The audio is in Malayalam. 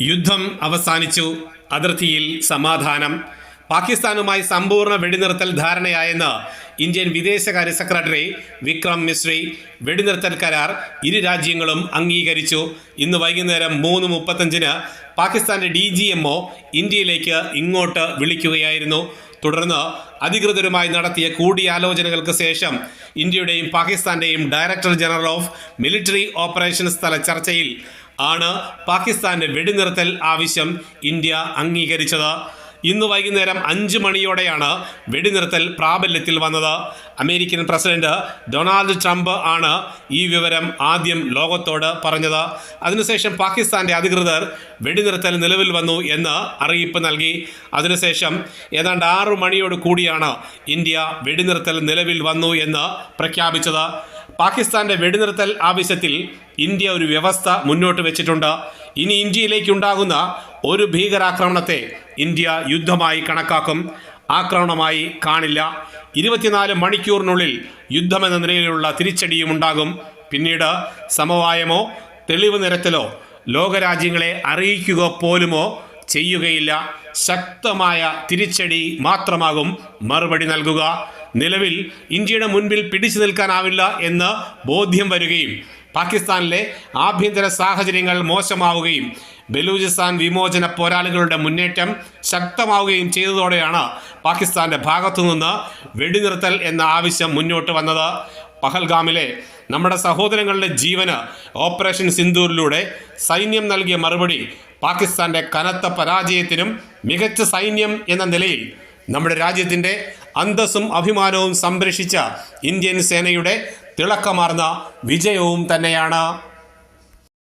യുദ്ധം അവസാനിച്ചു. അതിർത്തിയിൽ സമാധാനം. പാകിസ്ഥാനുമായി സമ്പൂർണ വെടിനിർത്തൽ ധാരണയായെന്ന് ഇന്ത്യൻ വിദേശകാര്യ സെക്രട്ടറി വിക്രം മിശ്രി വെടിനിർത്തൽ കരാർ ഇരു രാജ്യങ്ങളും അംഗീകരിച്ചു. ഇന്ന് വൈകുന്നേരം മൂന്ന് മുപ്പത്തഞ്ചിന് പാകിസ്ഥാന്റെ ഡി ജി എം ഇന്ത്യയിലേക്ക് ഇങ്ങോട്ട് വിളിക്കുകയായിരുന്നു. തുടർന്ന് അധികൃതരുമായി നടത്തിയ കൂടിയാലോചനകൾക്ക് ശേഷം ഇന്ത്യയുടെയും പാകിസ്ഥാന്റെയും director general of military operations തല ചർച്ചയിൽ ആണ് പാകിസ്ഥാന്റെ വെടിനിർത്തൽ ആവശ്യം ഇന്ത്യ അംഗീകരിച്ചത്. ഇന്ന് വൈകുന്നേരം അഞ്ച് മണിയോടെയാണ് വെടിനിർത്തൽ പ്രാബല്യത്തിൽ വന്നത്. അമേരിക്കൻ പ്രസിഡന്റ് ഡൊണാൾഡ് ട്രംപ് ആണ് ഈ വിവരം ആദ്യം ലോകത്തോട് പറഞ്ഞത്. അതിനുശേഷം പാകിസ്ഥാന്റെ അധികൃതർ വെടിനിർത്തൽ നിലവിൽ വന്നു എന്ന് അറിയിപ്പ് നൽകി. അതിനുശേഷം ഏതാണ്ട് ആറു മണിയോട് കൂടിയാണ് ഇന്ത്യ വെടിനിർത്തൽ നിലവിൽ വന്നു എന്ന് പ്രഖ്യാപിച്ചത്. പാകിസ്ഥാന്റെ വെടിനിർത്തൽ ആവശ്യത്തിൽ ഇന്ത്യ ഒരു വ്യവസ്ഥ മുന്നോട്ട് വെച്ചിട്ടുണ്ട്. ഇനി ഇന്ത്യയിലേക്കുണ്ടാകുന്ന ഒരു ഭീകരാക്രമണത്തെ ഇന്ത്യ യുദ്ധമായി കണക്കാക്കും. ആക്രമണമായി കാണില്ല. ഇരുപത്തിനാല് മണിക്കൂറിനുള്ളിൽ യുദ്ധമെന്ന നിലയിലുള്ള തിരിച്ചടിയും ഉണ്ടാകും. പിന്നീട് സമവായമോ തെളിവ് നിരത്തലോ ലോകരാജ്യങ്ങളെ അറിയിക്കുക പോലുമോ ചെയ്യുകയില്ല. ശക്തമായ തിരിച്ചടി മാത്രമാകും മറുപടി നൽകുക. നിലവിൽ ഇന്ത്യയുടെ മുൻപിൽ പിടിച്ചു നിൽക്കാനാവില്ല എന്ന് ബോധ്യം വരികയും പാകിസ്ഥാനിലെ ആഭ്യന്തര സാഹചര്യങ്ങൾ മോശമാവുകയും ബലൂചിസ്ഥാൻ വിമോചന പോരാളികളുടെ മുന്നേറ്റം ശക്തമാവുകയും ചെയ്തതോടെയാണ് പാകിസ്ഥാന്റെ ഭാഗത്തുനിന്ന് വെടിനിർത്തൽ എന്ന ആവശ്യം മുന്നോട്ട് വന്നത്. പഹൽഗാമിലെ നമ്മുടെ സഹോദരങ്ങളുടെ ജീവന് ഓപ്പറേഷൻ സിന്ദൂരിലൂടെ സൈന്യം നൽകിയ മറുപടി പാകിസ്ഥാന്റെ കനത്ത പരാജയത്തിനും മികച്ച സൈന്യം എന്ന നിലയിൽ നമ്മുടെ രാജ്യത്തിന്റെ അന്തസ്സും അഭിമാനവും സംരക്ഷിച്ച ഇന്ത്യൻ സേനയുടെ തിളക്കമാർന്ന വിജയവും തന്നെയാണ്.